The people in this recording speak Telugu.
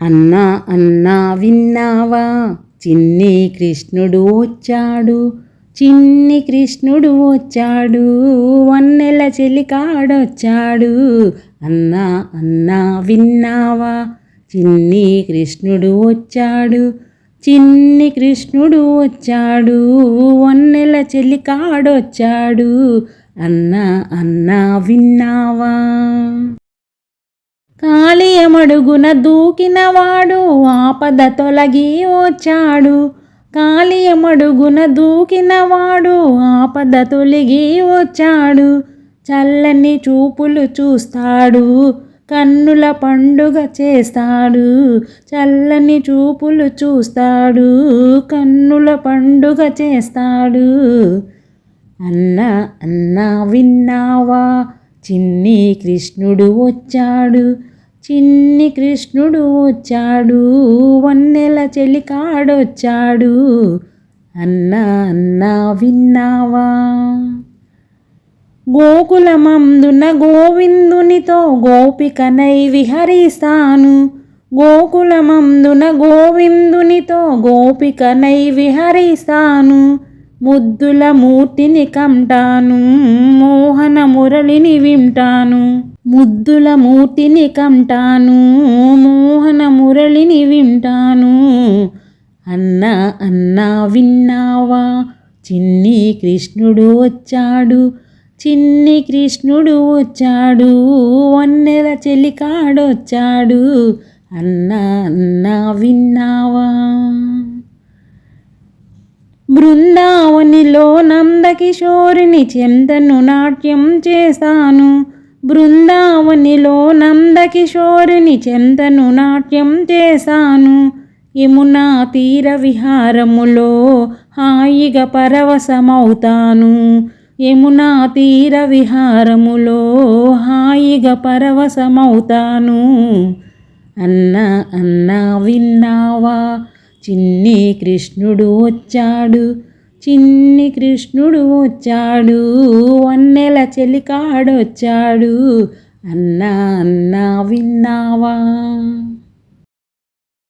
అన్నా అన్నా విన్నావా? చిన్ని కృష్ణుడు వచ్చాడు. చిన్ని కృష్ణుడు వచ్చాడు. వన్నెల చెలికాడొచ్చాడు. అన్నా అన్నా విన్నావా? చిన్ని కృష్ణుడు వచ్చాడు. చిన్ని కృష్ణుడు వచ్చాడు. వన్నెల చెలికాడొచ్చాడు. అన్నా అన్నా విన్నావా? కాళీయమడుగున దూకినవాడు ఆపద తొలగి వచ్చాడు. కాళీయమడుగున దూకినవాడు ఆపద తొలగి వచ్చాడు. చల్లని చూపులు చూస్తాడు కన్నుల పండుగ చేస్తాడు. చల్లని చూపులు చూస్తాడు కన్నుల పండుగ చేస్తాడు. అన్న అన్న విన్నావా? చిన్ని కృష్ణుడు వచ్చాడు. చిన్ని కృష్ణుడు వచ్చాడు వన్నెల చెలికాడొచ్చాడు. అన్నా అన్నా విన్నావా? గోకులమందున గోవిందునితో గోపికనై విహరిస్తాను. గోకులమందున గోవిందునితో గోపికనై విహరిస్తాను. ముద్దుల మూర్తిని కంటాను మోహన మురళిని వింటాను. ముద్దుల మూర్తిని కంటాను మోహన మురళిని వింటాను. అన్న అన్నా విన్నావా? చిన్ని కృష్ణుడు వచ్చాడు. చిన్ని కృష్ణుడు వచ్చాడు. వన్నెల చెలికాడొచ్చాడు. అన్నా అన్నా విన్నావా? బృందావనిలో నందకిషోరిని చెందను నాట్యం చేశాను. బృందావనిలో నందకిషోరిని చెందను నాట్యం చేశాను. యమునా తీర విహారములో హాయిగా పరవశమవుతాను. యమునా తీర విహారములో హాయిగా పరవశమవుతాను. అన్న అన్న విన్నావా? చిన్ని కృష్ణుడు వచ్చాడు. చిన్ని కృష్ణుడు వచ్చాడు. వన్నెల చెలికాడొచ్చాడు. అన్నా అన్నా విన్నావా?